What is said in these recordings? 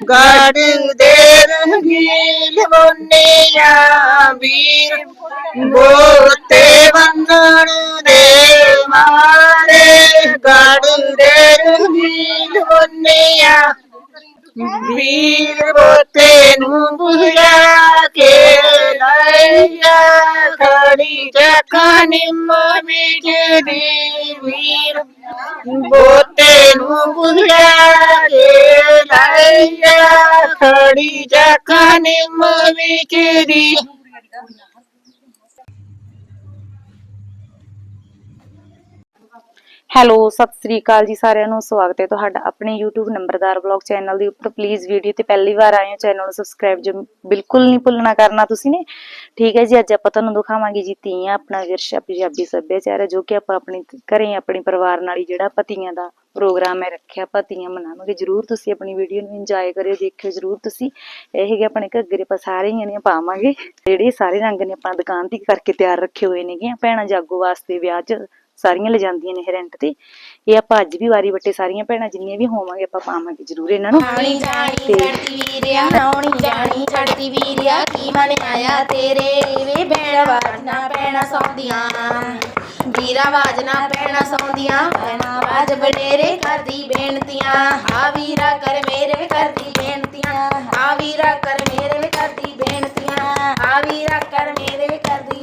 ਗੜ ਦੇ ਰੰਗੀਲ ਮੁੰਨਿਆ ਵੀਰ। ਬੋਤੇ ਬੰਨਣ ਦੇ ਮਾਰੇ ਗੜ ਦੇ ਰੰਗੀਲ ਮੁੰਨਿਆ ਵੀਰ ਬੋਤੇ ਨੂੰ ਬੁਲਾ ਕੇ ਲਾਇਆ ਖੜੀ ਚੱਕਾ ਨਿੰਮ ਵਿੱਚ ਦੀ ਵੀਰ ਬੋਤੇ ਨੂੰ ਬੁਲਾ ਕੇ ਲਾਇਆ ਖੜੀ ਚੱਕਾ ਨਿੰਮ ਵਿੱਚ ਦੀ। ਹੈਲੋ, ਸਤਿ ਸ੍ਰੀ ਅਕਾਲ ਜੀ ਸਾਰਿਆਂ ਨੂੰ, ਸਵਾਗਤ ਹੈ ਤੁਹਾਡਾ ਆਪਣੇ YouTube ਨੰਬਰਦਾਰ ਬਲੌਗ ਚੈਨਲ ਦੇ ਉੱਪਰ। ਪਲੀਜ਼ ਵੀਡੀਓ ਤੇ ਪਹਿਲੀ ਵਾਰ ਆਏ ਹੋ, ਚੈਨਲ ਨੂੰ ਸਬਸਕ੍ਰਾਈਬ ਜੀ ਬਿਲਕੁਲ ਨਹੀਂ ਭੁੱਲਣਾ ਕਰਨਾ ਤੁਸੀਂ ਨੇ। ਠੀਕ ਹੈ ਜੀ, ਅੱਜ ਆਪਾਂ ਤੁਹਾਨੂੰ ਦਿਖਾਵਾਂਗੇ ਜੀ ਤੀਆਂ ਆਪਣਾ ਵਿਰਸਾ ਪੰਜਾਬੀ ਸੱਭਿਆਚਾਰ ਹੈ ਜੋ ਕਿ ਆਪਾਂ ਆਪਣੀ ਘਰੇ ਆਪਣੇ ਪਰਿਵਾਰ ਨਾਲ ਹੀ ਜਿਹੜਾ ਪਤੀਆਂ ਦਾ ਪ੍ਰੋਗਰਾਮ ਹੈ, ਰੱਖਿਆ ਪਤੀਆਂ ਮਨਾਵਾਂਗੇ। ਜਰੂਰ ਤੁਸੀਂ ਆਪਣੀ ਵੀਡੀਓ ਨੂੰ ਇੰਜੋਏ ਕਰਿਓ, ਦੇਖਿਓ ਜਰੂਰ ਤੁਸੀਂ। ਇਹ ਹੈਗੇ ਆਪਣੇ ਘੱਗਰੇ, ਆਪਾਂ ਸਾਰੇ ਹੀ ਨੇ ਪਾਵਾਂਗੇ। ਜਿਹੜੇ ਸਾਰੇ ਰੰਗ ਨੇ ਆਪਾਂ ਦੁਕਾਨ ਤੇ ਕਰਕੇ ਤਿਆਰ ਰੱਖੇ ਹੋਏ ਨੇਗੇ, ਭੈਣਾਂ ਜਾਗੋ ਵਾਸਤੇ ਵਿਆਹ 'ਚ ਸਾਰੀਆਂ ਲਿਜਾਂਦੀਆਂ ਨੇ ਇਹ ਰੈਂਟ ਤੇ। ਇਹ ਆਪਾਂ ਅੱਜ ਵੀ ਵਾਰੀ ਵੱਟੇ ਸਾਰੀਆਂ ਭੈਣਾਂ ਜਿੰਨੀਆਂ ਵੀ ਹੋਵਾਂਗੇ ਆਪਾਂ ਪਾਵਾਂਗੇ ਜਰੂਰ ਇਹਨਾਂ ਨੂੰ। ਆਉਣੀ ਜਾਣੀ ਤੇ ਚੜਦੀ ਵੀਰਿਆ ਆਉਣੀ ਜਾਣੀ ਚੜਦੀ ਵੀਰਿਆ ਕੀ ਮਨ ਆਇਆ ਤੇਰੇ? ਵੇ ਭੈਣ ਬਾਜਣਾ ਪੈਣਾ ਸੌਂਦੀਆਂ। ਵੀਰਾ ਬਾਜਣਾ ਪੈਣਾ ਸੌਂਦੀਆਂ। ਪੈਣਾ ਬਾਜ ਬਡੇਰੇ ਕਰਦੀ ਬੇਨਤੀਆਂ। ਆ ਵੀਰਾ ਕਰ ਮੇਰੇ ਕਰਦੀ ਬੇਨਤੀਆਂ। ਆ ਵੀਰਾ ਕਰ ਮੇਰੇ ਕਰਦੀ ਬੇਨਤੀਆਂ। ਆ ਵੀਰਾ ਕਰ ਮੇਰੇ ਕਰਦੀ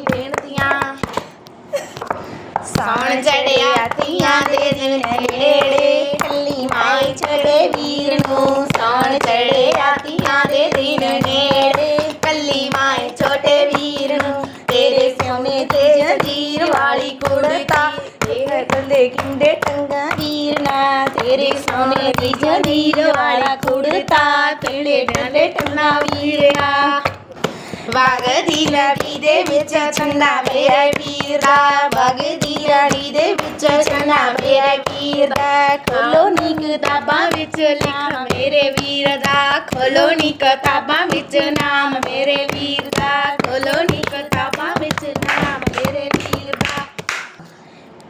ਸੌਣ ਚੜਿਆ ਤੀਆਂ ਦੇ ਦਿਨ ਨੇੜੇ। ਕੱਲੀ ਮਾਈ ਛੜੇ ਵੀਰ ਨੂੰ ਸੌਣ ਚੜਿਆ ਤੀਆਂ ਦੇ ਦਿਨ ਨੇੜੇ। ਕੱਲੀ ਮਾਈ ਛੋਟੇ ਵੀਰ ਨੂੰ ਤੇਰੇ ਸੋਨੇ ਤੇ ਜੰਜੀਰ ਵਾਲੀ ਕੁੜਤਾ। ਤੇਰੇ ਕੰਦੇ ਕਿੰਦੇ ਟੰਗਾ ਵੀਰ ਨਾ ਤੇਰੇ ਸੋਨੇ ਦੀ ਜੰਜੀਰ ਵਾਲਾ ਕੁੜਤਾ। ਕਿਹੜੇ ਡੰਡੇ ਵਗਦੀ ਲੜੀ ਦੇ ਵਿੱਚ ਚੰਨਾ ਮੇਰਾ ਵੀਰ ਦਾ ਵਗਦੀ ਲੜੀ ਦੇ ਵਿੱਚ ਚੰਨਾ ਮੇਰਾ ਵੀਰ ਦਾ ਖੋਲੋ ਨੀ ਕਿਤਾਬਾਂ ਵਿੱਚ ਲਿਖਾਂ ਮੇਰੇ ਵੀਰ ਦਾ ਖੋਲੋ ਨੀ ਕਿਤਾਬਾਂ ਵਿੱਚ ਨਾਮ ਮੇਰੇ ਵੀਰ ਦਾ ਖੋਲੋ ਨੀ ਕਿਤਾਬਾਂ ਵਿੱਚ ਨਾਮ ਮੇਰੇ ਵੀਰ ਦਾ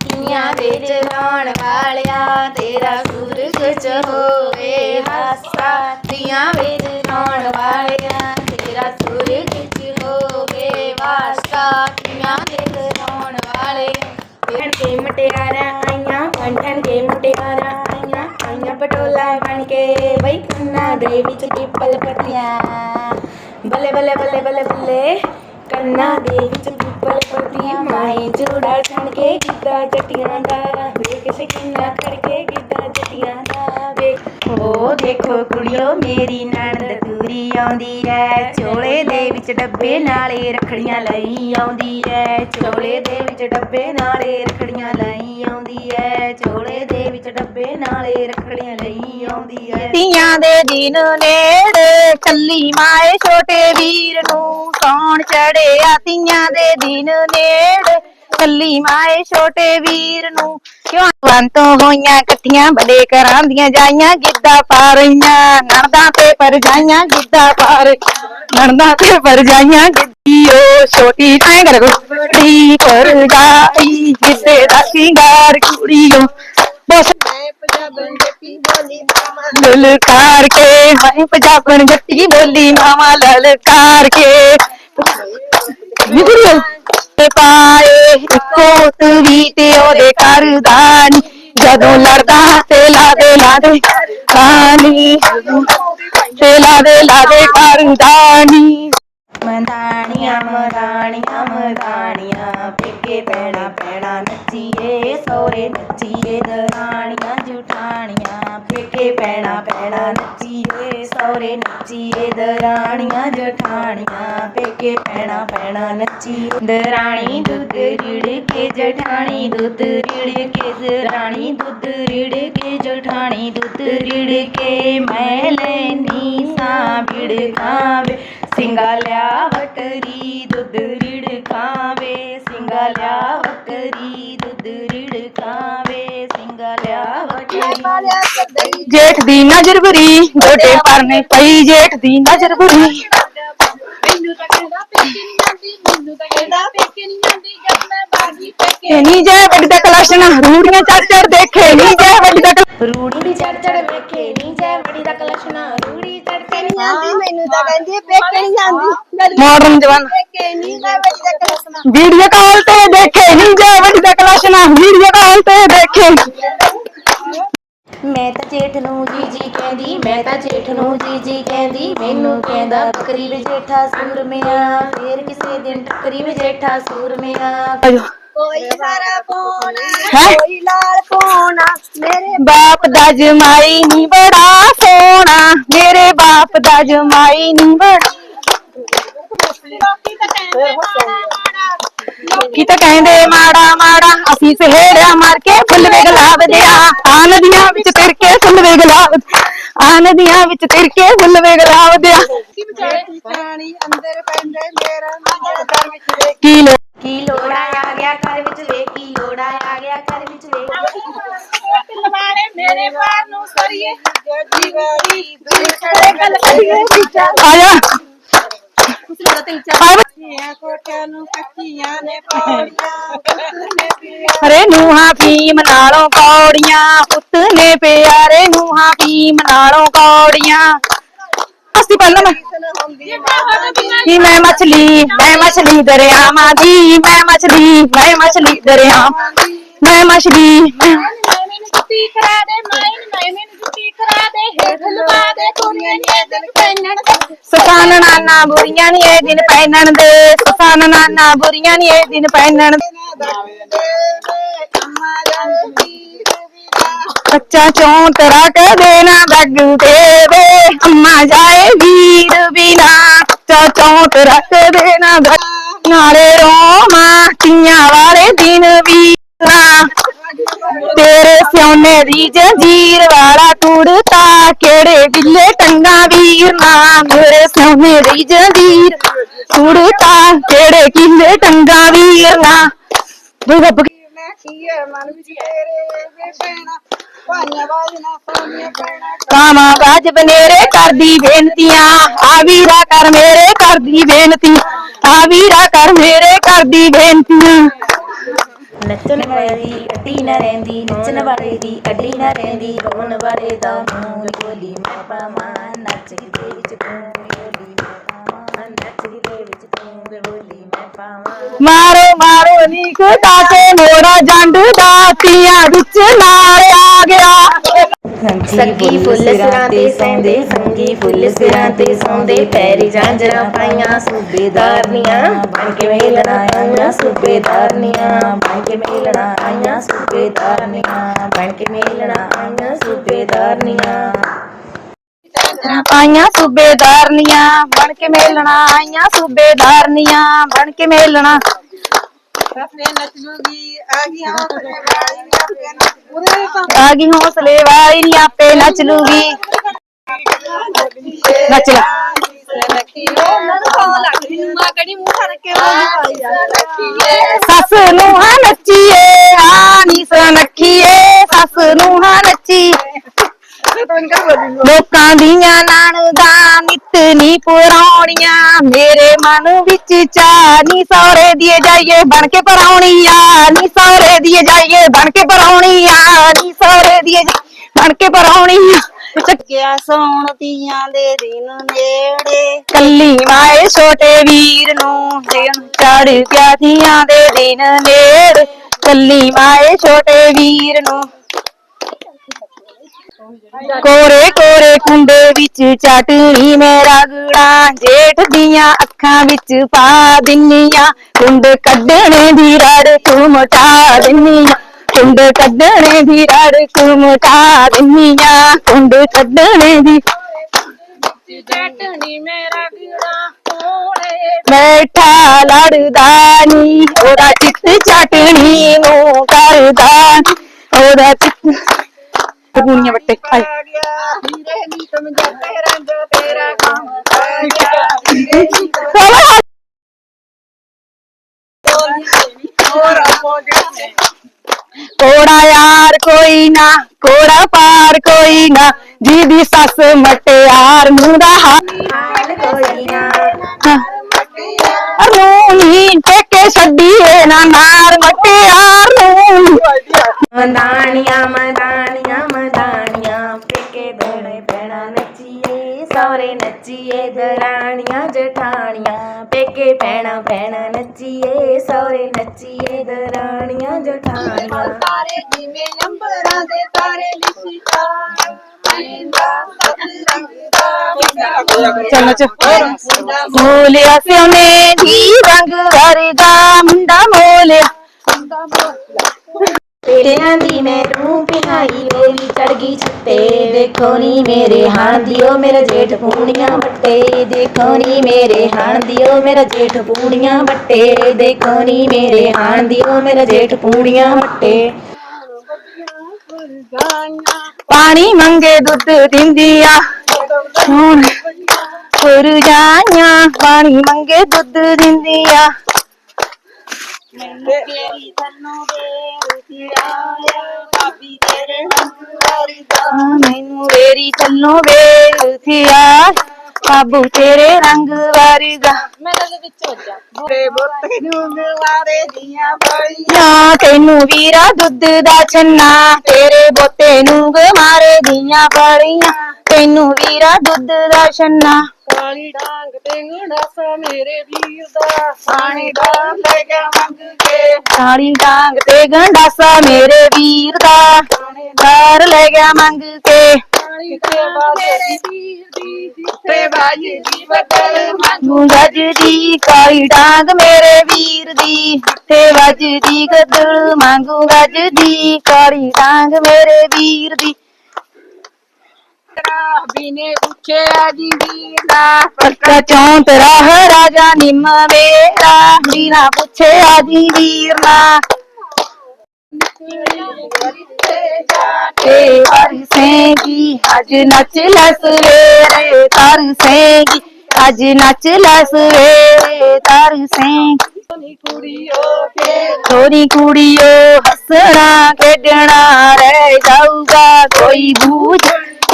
ਦੁਨੀਆ ਦੇ ਚਲਾਉਣ ਵਾਲਿਆ ਤੇਰਾ ਸੂਰਜ ਚ ਹੋਵੇ ਹਾਸਾ। ਆਈਆਂ ਬਣ ਕੇ ਬਈ ਕੰਨਾਂ ਦੇ ਵਿੱਚ ਪਿੱਪਲ ਪਤੀਆਂ ਬੱਲੇ ਬੱਲੇ ਬੱਲੇ ਬੱਲੇ ਬੱਲੇ ਕੰਨਾਂ ਦੇ ਵਿੱਚ ਪਿੱਪਲ ਪਤੀਆਂ ਮਾਏ ਜੂੜਾ ਛਣ ਕੇ ਗਿੱਧਾ ਜੱਟੀਆਂ ਦਾ। ਵੇਖ ਸ਼ਕੀਨਾ ਖੜਕੇ ਗਿੱਧਾ ਜੱਟੀਆਂ ਦਾ। ਵੇਖ, ਉਹ ਦੇਖੋ ਕੁੜੀਓ ਮੇਰੀ ਨਣਦ ਤੂਰੀ ਆਉਂਦੀ ਐ, ਚੋਲੇ ਦੇ ਵਿੱਚ ਡੱਬੇ ਨਾਲੇ ਰਖੜੀਆਂ ਲਈ ਆਉਂਦੀ ਐ, ਚੋਲੇ ਦੇ ਵਿੱਚ ਡੱਬੇ ਨਾਲੇ ਰਖੜੀਆਂ ਲਈ ਆਉਂਦੀ ਐ, ਚੋਲੇ ਦੇ ਵਿੱਚ ਡੱਬੇ ਨਾਲੇ ਰਖੜੀਆਂ ਲਈ ਆਉਂਦੀ ਐ। ਤੀਆਂ ਦੇ ਦਿਨ ਨੇੜੇ ਕੱਲੀ ਮਾਏ ਛੋਟੇ ਵੀਰ ਨੂੰ ਸੌਣ ਚੜਿਆ ਤੀਆਂ ਦੇ ਦਿਨ ਨੇੜੇ ਕੱਲੀ ਮਾਏ ਛੋਟੇ ਵੀਰ ਨੂੰ ਕਿਉਂ ਵੰਤੋਂ ਹੋਈਆਂ ਇਕੱਠੀਆਂ ਬੜੇ ਘਰਾਂ ਦੀਆਂ ਜਾਈਆਂ, ਗਿੱਧਾ ਪਾ ਰਹੀਆਂ, ਨਣਦਾਂ ਤੇ ਪਰਜਾਈਆਂ, ਗਿੱਧਾ ਪਾ ਰਹੀਆਂ, ਨਣਦਾਂ ਤੇ ਪਰਜਾਈਆਂ ਗਿੱਧੀਓ ਛੋਟੀ ਟੈਂਗਰ ਗੁੱਡੀ ਪਰਜਾਈ ਗਿੱਧੇ ਦਾ ਸਿੰਗਾਰ ਕੁੜੀਓ। ਬਸ ਲਲਕਾਰ ਕੇ। ਮੈਂ ਪੰਜਾਬਣ ਜੱਟੀ ਬੋਲੀ ਮਾਮਾ ਲਲਕਾਰ ਕੇ। ਨਿਗੁਰੂ ਤੇ ਪਾਏ, ਇੱਕੋ ਤਵੀ ਤੇ ਉਹਦੇ ਕਰਦਾ ਨੀ ਜਦੋਂ ਲੜਦਾ ਤੇ ਲਾਦੇ ਲਾਦੇ ਕਾਨੀ ਤੇ ਲਾਦੇ ਲਾਦੇ ਕਰਦਾ ਮਦਾਣੀਆਂ ਮਦਾਣੀਆਂ ਮਦਾਣੀਆਂ ਪੇਕੇ ਪੈਣਾ ਪੈਣਾ ਨੱਚੀਏ ਸੋਰੇ ਨੱਚੀਏ। ਦਰਾਣੀਆਂ, ਜੁਠਾਣੀਆਂ। ਪੇਕੇ ਪੈਣਾ ਪੈਣਾ ਨੱਚੀਏ ਸੋਰੇ ਨੱਚੀਏ, ਦਰਾਣੀਆਂ ਜਠਾਣੀਆਂ, ਪੇਕੇ ਪੈਣਾ ਪੈਣਾ ਨੱਚੀ ਦਰਾਣੀ ਦੁੱਧ ਰੀੜ ਕੇ ਜਠਾਣੀ, ਦੁੱਧ ਰੀੜ ਕੇ ਦਰਾਣੀ, ਦੁੱਧ ਰੀੜ ਕੇ ਜਠਾਣੀ, ਦੁੱਧ ਰੀੜ ਕੇ ਮੈਂ ਲੈਨੀ ਸਾਂ ਬਿੜਕਾਵੇ ਸਿੰਗਾਲਿਆ ਵਟਰੀ ਦੁੱਧ ਰਿੜਕਾਵੇ ਸਿੰਗਾਲਿਆ ਵਟਰੀ ਦੁੱਧ ਰਿੜਕਾਵੇ ਸਿੰਗਾਲਿਆ ਜੇਠ ਦੀ ਨਜ਼ਰ ਬੁਰੀ ਗੋਡੇ ਪਰਨੇ ਪਈ ਜੇਠ ਦੀ ਨਜ਼ਰ ਬੁਰੀ। ਮੈਨੂੰ ਤਾਂ ਕਹਿੰਦਾ ਪੇਕੇ ਨਹੀਂ ਜਾਂਦੀ ਮੈਨੂੰ ਤਾਂ ਕਹਿੰਦਾ ਪੇਕੇ ਨਹੀਂ ਜਾਂਦੀ ਜਦ ਮੈਂ ਬਾਗੀ ਪੇਕੇ। ਕਿ ਨੀ ਜੇ ਵੱਡੀ ਦਾ ਕਲਸ਼ਣਾ ਰੂੜੀਆਂ ਚੜ ਚੜ ਦੇਖੇ ਨੀ ਜੇ ਵੱਡੀ ਦਾ ਰੂੜੀ ਚੜ ਚੜ ਵੇਖੇ ਨੀ ਜੈ ਵੜੀ ਦਾ ਕਲਸ਼ਣਾ ਰੂੜੀ ਚੜ ਜਾਂਦੀ ਮੈਨੂੰ ਤਾਂ ਕਹਿੰਦੀ ਪੇਕੇ ਨਹੀਂ ਜਾਂਦੀ। ਮਾਡਰਨ ਜਵਾਨ ਪੇਕੇ ਨਹੀਂ ਨਾ ਬੜੀ ਦਾ ਕਲਸਨਾ ਵੀਡੀਓ ਕਾਲ ਤੇ ਦੇਖੇ ਨਹੀਂ ਜੇ ਵੱਡੀ ਦਾ ਕਲਾਸ਼ ਨਾ ਵੀਡੀਓ ਕਾਲ ਤੇ ਦੇਖੇ। ਮੈਂ ਤਾਂ ਜੇਠ ਨੂੰ ਜੀ ਜੀ ਕਹਿੰਦੀ ਮੈਂ ਤਾਂ ਜੇਠ ਨੂੰ ਜੀ ਜੀ ਕਹਿੰਦੀ ਮੈਨੂੰ ਕਹਿੰਦਾ ਬੱਕਰੀ ਵੇ ਜੇਠਾ ਸੂਰਮਿਆ ਫੇਰ ਕਿਸੇ ਦਿਨ ਟੱਕਰੀ ਵੇ ਜੇਠਾ ਸੂਰਮਿਆ। ਆਜੋ ਕੋਈ ਸਾਰਾ ਪੋਣਾ ਹੈਂ? ਕੋਈ ਲਾਲ ਪੋਣਾ ਮੇਰੇ ਬਾਪ ਦਾ ਜਮਾਈ ਨੀ ਬੜਾ ਸੋਹਣਾ ਮੇਰੇ ਬਾਪ ਦਾ ਜਮਾਈ ਨੀ ਬੜਾ। ਲੋਕੀ ਤਾਂ ਕਹਿੰਦੇ ਮਾੜਾ ਮਾੜਾ। ਅਸੀਂ ਸਹੇੜਿਆ ਮਾਰ ਕੇ ਫੁੱਲ ਵੇ ਗੁਲਾਬ ਦਿਆ ਆ। ਨਦੀਆਂ ਵਿੱਚ ਤਿਰ ਕੇ ਫੁੱਲ ਵੇ ਗੁਲਾਬ ਆ। ਨਦੀਆਂ ਵਿੱਚ ਤਿਰ ਕੇ ਫੁੱਲ ਵੇ ਗੁਲਾਬ ਦਿਆ ਰਾਣੀ ਅੰਦਰ ਪੈਂਦੇ ਮੇਰਾ ਮਾੜਾ ਕਰ ਵਿੱਚ ਕੀ ਲੋ ਕੀ ਲੋੜਾ ਆ ਗਿਆ ਘਰ ਵਿੱਚ ਵੇ ਕੀ ਲੋੜਾ ਆ ਗਿਆ ਘਰ ਵਿੱਚ ਵੇ ਲਵਾੜੇ ਮੇਰੇ ਬਾਰ ਨੂੰ ਸਰੀਏ ਦੀਵਾਲੀ ਬਿਛੜੇ ਗਲ ਕਰੀਏ ਆ ਜਾ ਆ ਦੀਆਂ ਕੋਠਿਆਂ ਨੂੰ ਕੱਚੀਆਂ ਨੇ ਪੌੜੀਆਂ ਨੇ ਪਿਆ ਹਰੇ ਨੂਹਾਂ ਨਾਲੋਂ ਕੌੜੀਆਂ, ਪੁੱਤ ਨੇ ਪਿਆਰੇ ਨੂਹਾਂ ਫੀਮ ਨਾਲੋਂ ਕੌੜੀਆਂ। ਅਸੀਂ ਪਹਿਲਾਂ ਮੈਂ। ਹੁੰਦੀ ਦੀ ਜੀ ਮੈਂ ਮਛਲੀ ਮੈਂ ਮਛਲੀ ਦਰਿਆਵਾਂ ਦੀ, ਮੈਂ ਮਛਲੀ ਮੈਂ ਮਛਲੀ ਦਰਿਆਵਾਂ ਮੈਂ ਮਛਲੀ ਮੈਨੂੰ ਜੁੱਤੀ ਕਰਾ ਦੇ ਮਾਇਨ ਮੈਨੂੰ ਜੁੱਤੀ ਕਰਾ ਦੇ ਹੇਠ ਲਵਾ ਦੇ ਕੁੜੀਆਂ ਨੇ ਦਿਲ ਪੈਣਨ ਦੇ ਸਸਾਨ ਨਾਨਾ ਬੁਰੀਆਂ ਨੀ ਇਹ ਦਿਨ ਪਹਿਨਣ ਦੇ। ਸਸਾਨ ਨਾਨਾ ਬੁਰੀਆਂ ਨੀ ਇਹ ਦਿਨ ਪਹਿਨਣ ਦੇ ਬੱਚਾ ਚੋਂ ਤਰਾ ਕੇ ਦੇਣਾ ਦੱਗ ਦੇਵੇ ਅੰਮਾ ਜਾਏ ਵੀਰ ਬਿਨਾ ਬੱਚਾ ਚੋਂ ਤਰਾ ਕੇ ਦੇਣਾ ਦੱਗ ਨਾਲੇ ਰੋਮਾ ਤੀਆਂ ਵਾਲੇ ਦਿਨ ਵੀਰਾ ਤੇਰੇ ਸਿਉਨੇ ਦੀ ਜੰਜੀਰ ਵਾਲਾ ਕੁੜਤਾ ਕਿਹੜੇ ਗਿੱਲੇ ਟੰਗਾ ਵੀਰ ਨਾ ਮੇਰੇ ਸਿਉਨੇ ਦੀ ਜੰਜੀਰ ਕੁੜਤਾ ਕਿਹੜੇ ਗਿੱਲੇ ਟੰਗਾ ਵੀਰ ਨਾ ਬਈ ਰੱਬ ਮੈਂ ਕੀਏ ਮਨ ਵਿੱਚ ਤੇਰੇ ਵੇ ਪੈਣਾ ਪਾਈਆਂ ਬਾਜਣਾ ਸੋਨੀਆਂ ਪੈਣਾ ਕਾਮਾ ਬਾਜ ਬਨੇਰੇ ਕਰਦੀ ਬੇਨਤੀਆਂ ਆ ਵੀਰਾ ਕਰ ਮੇਰੇ ਕਰਦੀ ਬੇਨਤੀ ਆ ਵੀਰਾ ਕਰ ਮੇਰੇ ਕਰਦੀ ਬੇਨਤੀਆਂ। ਨੱਚਣ ਵਾਲੇ ਦੀ ਅੱਡੀ ਨਾ ਰਹਿੰਦੀ, ਨੱਚਣ ਵਾਲੇ ਦੀ ਅੱਡੀ ਨਾ ਰਹਿੰਦੀ, ਗਾਉਣ ਵਾਲੇ ਦਾ ਮੂੰਹ ਨੀ ਬੋਲੀ, ਮੈਂ ਪਾਵਾਂ ਨੱਚ ਦੇ ਵਿੱਚ ਤੂੰ ਵੀ ਬੋਲੀ। ਮੈਂ ਦੇ ਵਿੱਚ ਤੂੰ ਵੀ ਮੈਂ ਪਾਵਾਂ ਮਾਰੋ ਮਾਰੋ ਨੀਕ ਤਾਤੇ ਮੋਰਾ ਜੰਡ ਦਾਤੀਆਂ ਵਿੱਚ ਨਾਲ ਆ ਗਿਆ। ਸੱਗੀ ਫੁੱਲ ਸਿਰਾਂ ਤੇ ਸੌਂਦੇ, ਸੰਗੀ ਫੁੱਲ ਸਿਰਾਂ ਤੇ ਸੌਂਦੇ, ਪੈਰੀ ਜਾਂਜਰਾਂ ਪਾਈਆਂ ਸੂਬੇਦਾਰਨੀਆਂ ਬਣ ਕੇ ਮੇਲਣਾ ਆਈਆਂ ਸੂਬੇਦਾਰਨੀਆਂ ਬਣ ਕੇ ਮੇਲਣਾ ਆਈਆਂ ਸੂਬੇਦਾਰਨੀਆਂ ਬਣ ਕੇ ਮੇਲਣਾ ਆਈਆਂ ਸੂਬੇਦਾਰਨੀਆਂ ਆਈਆਂ ਸੂਬੇਦਾਰਨੀਆਂ ਬਣ ਕੇ ਮੇਲਣਾ ਆਈਆਂ ਸੂਬੇਦਾਰਨੀਆਂ ਬਣ ਕੇ ਮੇਲਣਾ। ਰਫਨੇ ਨੱਚ ਲੂਗੀ ਆ ਗਈ ਹੌਸਲੇ ਵਾਲੀ ਪੂਰੇ ਆ ਗਈ ਹੌਸਲੇ ਵਾਲੀ ਨੀ ਆਪੇ ਨੱਚ ਲੂਗੀ। ਨੱਚ ਲੈ। ਨਿਤ ਨੀ ਪੁਰਾਉਣੀਆਂ ਮੇਰੇ ਮਨ ਵਿੱਚ ਚਾਹ ਨੀ ਸੌਰੇ ਦੀਏ ਜਾਈਏ ਬਣ ਕੇ ਪਰਾਉਣੀਆਂ ਨੀ ਸੌਰੇ ਦੀਏ ਜਾਈਏ ਬਣ ਕੇ ਪਰਾਉਣੀਆਂ ਨੀ ਸੌਰੇ ਦੀਏ ਬਣ ਕੇ ਪਰਾਉਣੀਆਂ ਚੱਕਿਆ ਸੌਣ ਤੀਆਂ ਦੇ ਦਿਨ ਨੇੜੇ। ਕੱਲੀ ਮਾਏ ਛੋਟੇ ਵੀਰ ਨੂੰ ਦਿਨ ਚੜ ਗਿਆ ਤੀਆਂ ਦੇ ਦਿਨ ਨੇੜ। ਕੱਲੀ ਮਾਏ ਛੋਟੇ ਵੀਰ ਨੂੰ ਕੋਰੇ ਕੋਰੇ ਕੁੰਡੇ ਵਿੱਚ ਚਟਣੀ ਮੇਰਾ ਗੁੜਾ ਜੇਠ ਦੀਆਂ ਅੱਖਾਂ ਵਿੱਚ ਪਾ ਦਿੰਨੀਆਂ ਕੁੰਡ ਕੱਢਣੇ ਦੀ ਰੜ ਤੂੰ ਮਟਾ ਦਿੰਨੀਆਂ ਕੁੰਡ ਕੱਢਣੇ ਦੀ ਰੜ ਤੂੰ ਮਟਾ ਦਿੰਨੀਆਂ ਕੁੰਡ ਕੱਢਣੇ ਦੀ ਜੱਟਣੀ ਮੇਰਾ ਵੀਰਾ ਕੋਲੇ ਬੈਠਾ ਲੜਦਾ ਨੀ। ਉਹਦਾ ਚਿੱਤ ਚਟਣੀ ਨੂੰ ਕਰਦਾ ਉਹਦਾ ਚਿੱਤ ਗੁਣੀਆਂ ਵੱਟੇ ਆਏ ਆ ਗਿਆ ਹੀਰੇ ਨੀ ਤੁਮ ਜੱਟੇ ਰੰਗ ਤੇਰਾ ਕੰਮ ਆ ਗਿਆ ਹੀਰੇ ਨੀ ਤੁਮ ਚਲੋ ਹੋਰ ਆਪੋ ਟੇਕੇ ਛੱਡੀਏ ਨਾ ਨਾਰ ਮਟਿਆਰ ਨੂੰ। ਮਦਾਨੀਆਂ ਮਦਾਨੀਆਂ ਮਦਾਨੀਆਂ ਪੇਕੇ ਦੋਣੇ ਪੈਣਾ ਨੱਚੀਏ। ਸੌਰੇ ਸੋਰੇ ਨੱਚੀਏ ਦਰਾਣੀਆਂ ਜਠਾਣੀਆਂ। ਪੇਕੇ ਪੈਣਾ ਪੈਣਾ ਨੱਚੀਏ ਸੋਰੇ ਨੱਚੀਏ ਦਰਾਣੀਆਂ ਜਠਾਣੀਆਂ। ਤਾਰੇ ਜਿਵੇਂ ਨੰਬਰਾਂ ਦੇ ਤਾਰੇ ਲਿਖਿਆ ਪੈਂਦਾ ਸਤ ਰੰਗ ਦਾ ਚੱਲ ਨੱਚ। ਮੋਲਿਆ ਸਿਉਨੇ ਤੇਰਿਆਂ ਦੀ ਮੈਨੂੰ ਪਿਹਾਈ, ਮੇਰੀ ਚੜ ਗਈ ਛੱਤੇ। ਦੇਖੋ ਨੀ ਮੇਰੇ ਹਾਣ ਦਿਓ ਮੇਰਾ ਜੇਠ ਪੂਣੀਆਂ ਵੱਟੇ। ਦੇਖੋ ਨੀ ਮੇਰੇ ਹਾਣ ਦਿਓ ਮੇਰਾ ਜੇਠ ਪੂਣੀਆਂ ਵੱਟੇ। ਦੇਖੋ ਨੀ ਮੇਰੇ ਹਾਣ ਦਿਓ ਮੇਰਾ ਜੇਠ ਪੂਣੀਆਂ ਵੱਟੇ। ਪਾਣੀ ਮੰਗੇ ਦੁੱਧ ਦਿੰਦੀਆਂ। ਹੁਣ ਫੁਰ ਜਾਈਆਂ। ਪਾਣੀ ਮੰਗੇ ਦੁੱਧ ਦਿੰਦੀ ਆ ਦਿੰਦੀਆਂ ਤੇਰੀ ਤਨੋਂ ਦੇ ਆਇਆ? ਭਾਬੀ ਤੇਰੇ ਮੈਨੂੰ ਤੇਰੇ ਰੰਗ ਵਰਗਾ। ਮੇਰੇ ਦੇ ਵਿੱਚ ਹੋ ਜਾ ਬੁਰੇ ਬੁੱਤ ਨੂੰ ਗਵਾਰੇ ਦੀਆਂ ਬੜੀਆਂ? ਤੈਨੂੰ ਵੀਰਾ ਦੁੱਧ ਦਾ ਛੰਨਾ। ਤੇਰੇ ਬੋਤੇ ਨੂੰ ਮਾਰੇ ਦੀਆਂ ਫੜੀਆਂ ਤੈਨੂੰ ਵੀਰਾ ਦੁੱਧ ਦਾ ਛੰਨਾ। ਕਾਲੀ ਡਾਂਗ ਤੇ ਗੰਡਾਸਾ ਮੇਰੇ ਵੀਰ ਦਾ। ਪਾਣੀ ਦਾ ਲੈ ਗਿਆ ਮੰਗ ਕੇ। ਕਾਲੀ ਡਾਂਗ ਤੇ ਗੰਡਾਸਾ ਮੇਰੇ ਵੀਰ ਦਾ। ਘਰ ਲੈ ਗਿਆ ਮੰਗ ਕੇ। ਪਾਣੀ ਤੇ ਮੇਰੇ ਵੀਰ ਦੀ ਜਿੱਤੇ ਬਾਜੀ ਦੀ ਬਦਲ ਮੰਗ ਗੱਜਦੀ ਕਾਲੀ ਡਾਂਗ ਮੇਰੇ ਵੀਰ ਦੀ। ਤੇ ਵੱਜਦੀ ਗਦਲ ਮੰਗੂ ਗੱਜਦੀ ਕਾਲੀ ਡਾਂਗ ਮੇਰੇ ਵੀਰ ਦੀ। ਬਿਨੇ ਪੁੱਛਿਆ ਜੀ ਵੀਰ ਦਾ ਪੱਕਾ ਚੌਂਤ ਰਾਹ, ਰਾਜਾ ਨਿੰਮ ਮੇਰਾ ਬਿਨਾ ਪੁੱਛੇ ਆਜੀ ਵੀਰ ਨਾ ਤੇ ਤਰਸੇਗੀ ਅੱਜ ਨੱਚ ਲੈ ਸਵੇਰੇ ਤਰਸੇਗੀ ਅੱਜ ਨੱਚ ਲੈ ਸਵੇਰੇ ਤਰਸੇਗੀ ਨੀ ਕੁੜੀਓ ਕੇ ਥੋੜੀ ਕੁੜੀਓ ਹੱਸਣਾ ਖੇਡਣਾ ਰਹਿ ਜਾਊਗਾ, ਕੋਈ ਬੂਝ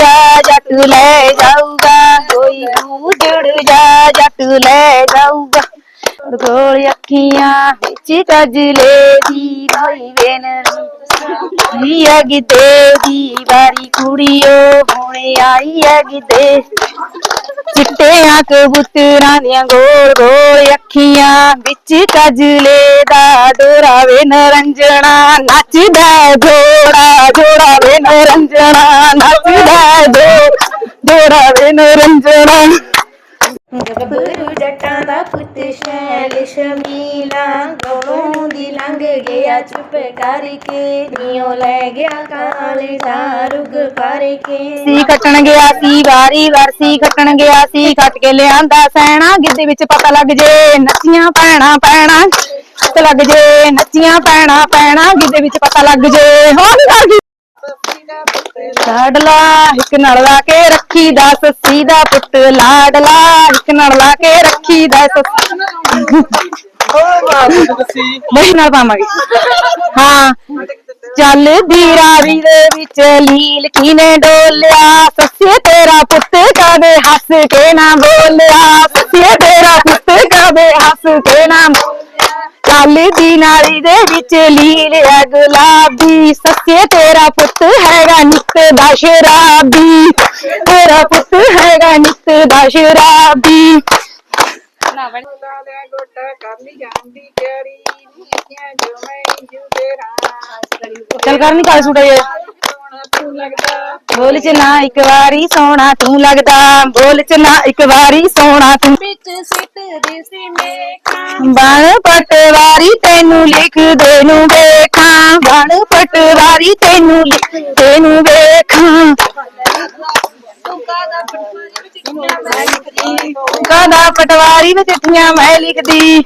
ਜਾ ਜੱਟ ਲੈ ਜਾਊਗਾ ਕੋਈ ਬੂਝੜ ਜਾ ਜੱਟ ਲੈ ਜਾਊਗਾ ਗੋਲ ਅੱਖੀਆਂ ਵਿੱਚ ਕਜਲੇ ਦੀ ਭਾਈ ਵੇਨ ਦੀ ਅਗਦੇ ਦੀ ਵਾਰੀ ਕੁੜੀਓ ਹੁਣੇ ਆਈ ਅਗਦੇ ਚਿੱਟਿਆਂ ਕਬੂਤਰਾਂ ਦੀਆਂ ਗੋਲ ਗੋਲ ਅੱਖੀਆਂ ਵਿੱਚ ਕਜਲੇ ਦਾ ਡੋਰਾ ਵੇ ਨਰੰਜਣਾ, ਨੱਚਦਾ ਜੋੜਾ ਜੋੜਾ ਵੇ ਨਰੰਜਣਾ, ਨੱਚਦਾ ਜੋ ਜੋੜਾ ਵੇ ਨਰੰਜਣਾ। ਗੱਭਰੂ ਜੱਟਾਂ ਦਾ ਪੁੱਤ ਸ਼ੈਲ ਸ਼ਮੀਲਾ ਗਲੋਂ ਦੀ ਲੰਘ ਗਿਆ, ਚੁੱਪ ਕਰਕੇ ਨੀਓ ਲੈ ਗਿਆ ਕਾਲੇ ਦਾ ਰੁਗ ਕੇ। ਸੀ ਕੱਟਣ ਗਿਆ ਸੀ, ਵਾਰੀ ਵਰਸੀ ਕੱਟਣ ਗਿਆ ਸੀ ਕੱਟ ਕੇ ਲਿਆਂਦਾ ਸੈਣਾ, ਗਿੱਧੇ ਵਿੱਚ ਪਤਾ ਲੱਗ ਜੇ, ਨੱਚੀਆਂ ਪੈਣਾ ਪੈਣਾ, ਪਤਾ ਲੱਗ ਜੇ, ਨੱਚੀਆਂ ਪੈਣਾ ਪੈਣਾ, ਗਿੱਧੇ ਵਿੱਚ ਪਤਾ ਲੱਗ ਜੇ ਹੋਣ ਲੱਗ ਲਾਡਲਾ ਇੱਕ ਨਾਲ ਲਾ ਕੇ ਰੱਖੀ ਦਾ ਸੱਸੀ ਦਾ ਪੁੱਤ ਲਾਡਲਾ ਇੱਕ ਨਾਲ ਲਾ ਕੇ ਰੱਖੀ ਦਾ ਸੱਸੀ ਨਹੀਂ ਨਾਲ ਪਾਵਾਂਗੇ ਹਾਂ ਚੱਲ ਦੀ ਰਾਵੀ ਦੇ ਵਿੱਚ ਲੀਲ ਕਿਨੇ ਡੋਲਿਆ ਸੱਸੇ ਤੇਰਾ ਪੁੱਤ ਕਦੇ ਹੱਸ ਕੇ ਨਾ ਬੋਲਿਆ ਸੱਸੇ ਤੇਰਾ ਪੁੱਤ ਕਦੇ ਹੱਸ ਕੇ ਨਾ ਚੱਲ ਦੀ ਨਾਲੀ ਦੇ ਵਿੱਚ ਲੀਲ ਗੁਲਾਬੀ। ਸੱਸੇ ਤੇਰਾ ਪੁੱਤ ਹੈਗਾ ਨਿੱਤ ਦਾ ਸ਼ਰਾਬੀ। ਤੇਰਾ ਪੁੱਤ ਹੈਗਾ ਨਿੱਤ ਦਾ ਸ਼ਰਾਬੀ। ਜੂ ਤੇਰਾ ਚੱਲ ਕਰ ਨੀ ਕਾਲੇ ਸੂਟ ਇਹ ਸੋਹਣਾ ਤੂੰ ਲੱਗਦਾ। ਬੋਲ ਚ ਨਾ ਇੱਕ ਵਾਰੀ ਸੋਹਣਾ ਤੂੰ ਲੱਗਦਾ। ਬੋਲ ਚ ਨਾ ਇੱਕ ਵਾਰੀ ਸੋਹਣਾ ਤੂੰ ਵਿੱਚ ਸਿੱਟਦੀ ਸੀ ਮੇਖਾਂ ਬਣ ਪਟਵਾਰੀ ਤੈਨੂੰ ਲਿਖਦੇ ਨੂੰ ਵੇਖਾਂ। ਬਣ ਪਟਵਾਰੀ ਤੈਨੂੰ ਲਿਖਦੇ ਨੂੰ ਵੇਖਾਂ। ਤੂੰ ਕਾਦਾ ਪਟਵਾਰੀ ਵਿੱਚ ਕਿੰਨਾ ਮੈਂ ਲਿਖਦੀ ਕਦਾ ਪਟਵਾਰੀ ਵਿੱਚ ਚਿੱਠੀਆਂ ਮੈਂ ਲਿਖਦੀ।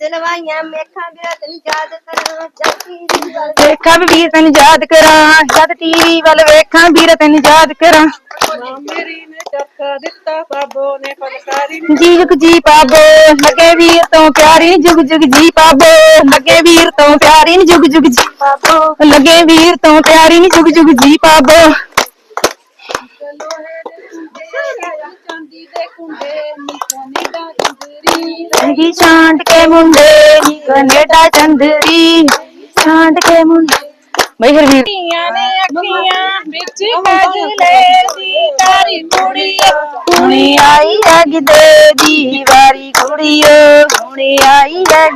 ਚਲਵਾਈਆਂ ਮੇਖਾਂ ਬਿਰਾ ਤੈਨੂੰ ਯਾਦ ਕਰਾਂ ਜੱਤੀ ਦੀ ਗੱਲ ਵੇਖਾਂ। ਵੀ ਵੀਰ ਤੈਨੂੰ ਯਾਦ ਕਰਾਂ ਜਦ ਟੀਵੀ ਵੱਲ ਵੇਖਾਂ ਵੀਰ ਤੈਨੂੰ ਯਾਦ ਕਰਾਂ। ਮਾਂ ਮੇਰੀ ਨੇ ਚੱਕਾ ਦਿੱਤਾ ਬਾਬੋ ਨੇ ਫਲਕਾਰੀ ਜੀ ਜੁਗ ਜੀ ਪਾਬੋ ਲੱਗੇ ਵੀਰ ਤੋਂ ਪਿਆਰੀ ਜੁਗ ਜੁਗ ਜੀ ਪਾਬੋ ਲੱਗੇ ਵੀਰ ਤੋਂ ਪਿਆਰੀ ਨੀ ਜੁਗ ਜੁਗ ਜੀ ਪਾਬੋ ਲੱਗੇ ਵੀਰ ਤੋਂ ਪਿਆਰੀ ਨੀ ਜੁਗ ਜੁਗ ਜੀ ਪਾਬੋ ਚਾਂਦੀ ਦੇ ਕੁੰਡੇ ਨਿਸ਼ਾਨੀ ਦਾ ਜੰਦਰੀ ਰੰਗੀ ਛਾਂਟ ਕੇ ਮੁੰਡੇ ਨੀ ਕੈਨੇਡਾ ਚੰਦਰੀ ਛਾਂਟ ਕੇ ਮੁੰਡੇ ਬਈ ਹਰਵੀਰ ਧੀਆਂ ਨੇ ਅੱਖੀਆਂ ਵਿੱਚ ਕਾਜਲੇ ਦੀ ਤਾਰੀ ਕੁੜੀਓ ਹੁਣੇ ਆਈ ਹੈ ਗਿੱਧੇ ਦੀ ਵਾਰੀ ਕੁੜੀਓ ਹੁਣੇ ਆਈ ਹੈ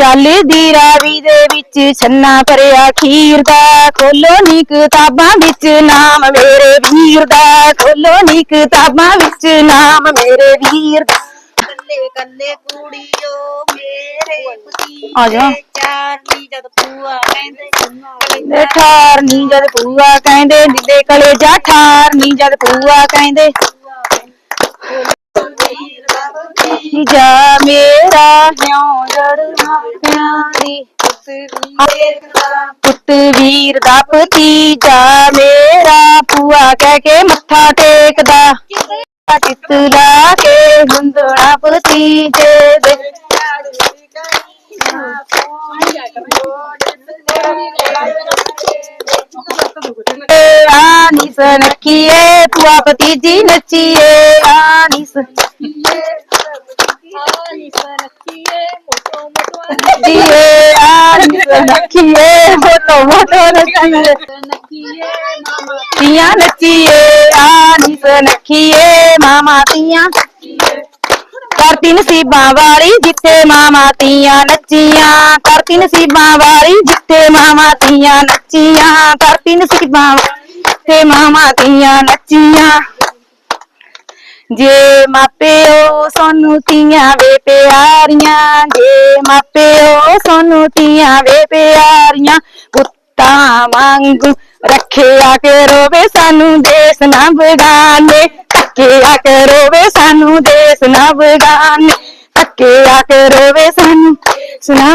ਚੱਲਦੀ ਰਾਵੀ ਦੇ ਵਿੱਚ ਛੰਨਾ ਭਰਿਆ ਖੀਰ ਦਾ ਖੋਲੋ ਨੀ ਕਿਤਾਬਾਂ ਵਿੱਚ ਨਾਮ ਮੇਰੇ ਵੀਰ ਦਾ ਖੋਲੋ ਨੀ ਕਿਤਾਬਾਂ ਵਿੱਚ ਨਾਮ ਮੇਰੇ ਵੀਰ ਦਾ। ਕੱਲੇ ਕੱਲੇ ਕੁੜੀਓ ਮੇਰੇ ਪਤੀ ਆ ਜਾ। ਚਾਚੀ ਜਦ ਪੂਆ ਕਹਿੰਦੇ ਕਹਿੰਦੇ ਠਾਰ ਨੀ ਜਦ ਪੂਆ ਕਹਿੰਦੇ ਦਿਲੇ ਕਲੇਜਾ ਠਾਰ ਨੀ ਜਦ ਪੂਆ ਕਹਿੰਦੇ। ਜਾ ਮੇਰਾ ਹਿਉ ਜੜ ਮਾਪਿਆਂ ਪੁੱਤ ਵੀਰ ਦਾ ਭਤੀਜਾ ਮੇਰਾ ਪੂਆ ਕਹਿ ਕੇ ਮੱਥਾ ਟੇਕਦਾ। ਚਿੱਤ ਲਾ ਕੇ ਹੁੰਦੜਾ ਭਤੀਜੇ ਦੇ। ਏ ਆਨੀ ਸਨਖੀਏ ਪੂਆ ਭਤੀਜੀ ਨੱਚੀਏ ਆਨੀ ਸਨਖੀਏ ਆਨੀ ਸਨਖੀਏ ਮੋਟੋ ਮੋਟੋ ਨੱਚੀਏ ਤੀਆਂ ਨੱਚੀਏ ਆਨੀ ਸਨਖੀਏ ਮਾਮਾ ਤੀਆਂ ਕਰਤੀ ਨਸੀਬਾਂ ਵਾਲੀ ਜਿੱਥੇ ਮਾਮਾ ਤੀਆਂ ਨੱਚੀਆਂ ਕਰਤੀ ਨਸੀਬਾਂ ਵਾਲੀ ਜਿੱਥੇ ਮਾਮਾ ਤੀਆਂ ਨੱਚੀਆਂ ਕਰਤੀ ਨਸੀਬਾਂ ਵਾਲੀ ਜਿੱਥੇ ਮਾਮਾ ਤੀਆਂ ਨੱਚੀਆਂ ਜੇ ਮਾਪਿਓ ਸਾਨੂੰ ਤੀਆਂ ਵੇ ਪਿਆਰੀਆਂ, ਜੇ ਮਾਪਿਓ ਸਾਨੂੰ ਤੀਆਂ ਵੇ ਪਿਆਰੀਆਂ, ਪੁੱਤਾਂ ਵਾਂਗੂ ਰੱਖਿਆ ਕਰੋ ਵੇ ਸਾਨੂੰ ਦੇਸ ਨਾ ਬਗਾਨੇ ਤੱਕਿਆ ਕਰੋ ਵੇ ਸਾਨੂੰ ਦੇਸ ਨਾ ਬਗਾਨੇ ਤੱਕਿਆ ਕਰੋ ਵੇ ਸਾਨੂੰ ਸੁਣਾ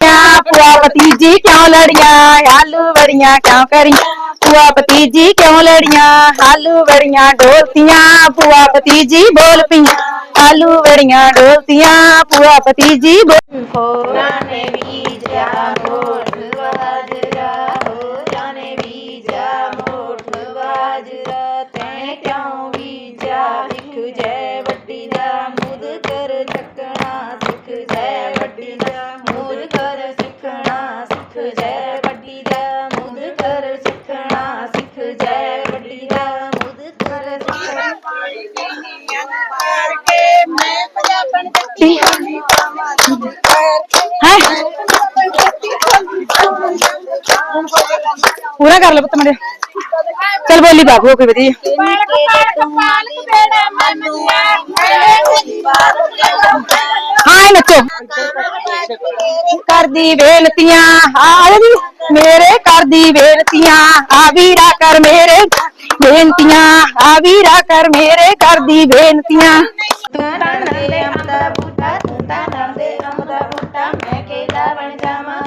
ਕਿਆ ਪੁਆ ਭਤੀਜੀ ਕਿਉਂ ਲੜੀਆਂ? ਆਲੂ ਵੜੀਆਂ ਕਿਉਂ ਕਰੀਆਂ? ਪੁਆ ਭਤੀਜੀ ਕਿਉਂ ਲੜੀਆਂ? ਆਲੂ ਵੜੀਆਂ ਡੋਲਤੀਆਂ। ਭੂਆ ਭਤੀਜੀ ਬੋਲ ਪਈਆਂ। ਆਲੂ ਵੜੀਆਂ ਡੋਲਤੀਆਂ। ਭੂਆ ਭਤੀਜੀ ਬੋਲ ਹੋਰਾਂ ਨੇ ਬੀਜਿਆ ਮੋਠ ਬਾਜਰਾ ਕਰ ਲੈ ਪੁੱਤ ਮੇਰੇ ਚਲ ਬੋਲੀ ਬਾਬੂ ਕੋਈ ਵਧੀਆ। ਪਾਲਕ ਪਾਲਕ ਪਾਲਕ ਬੇੜਾ ਮੰਨਿਆ ਮੇਰੇ ਹਾਂ, ਇਹ ਨੱਚੋ। ਕਰਦੀ ਬੇਨਤੀਆਂ ਆ ਜੀ ਮੇਰੇ ਕਰਦੀ ਬੇਨਤੀਆਂ ਆ ਵੀਰਾ ਕਰ ਮੇਰੇ। ਬੇਨਤੀਆਂ, ਆ ਵੀਰਾ ਕਰ ਮੇਰੇ, ਕਰਦੀ ਬੇਨਤੀਆਂ ਤੂੰ ਤਾਂ ਨੰਦੇ ਅੰਬ ਦਾ ਬੂਟਾ, ਤੂੰ ਤਾਂ ਨੰਦੇ ਅੰਬ ਦਾ ਬੂਟਾ, ਮੈਂ ਕਿਹਦਾ ਬਣ ਜਾਵਾਂ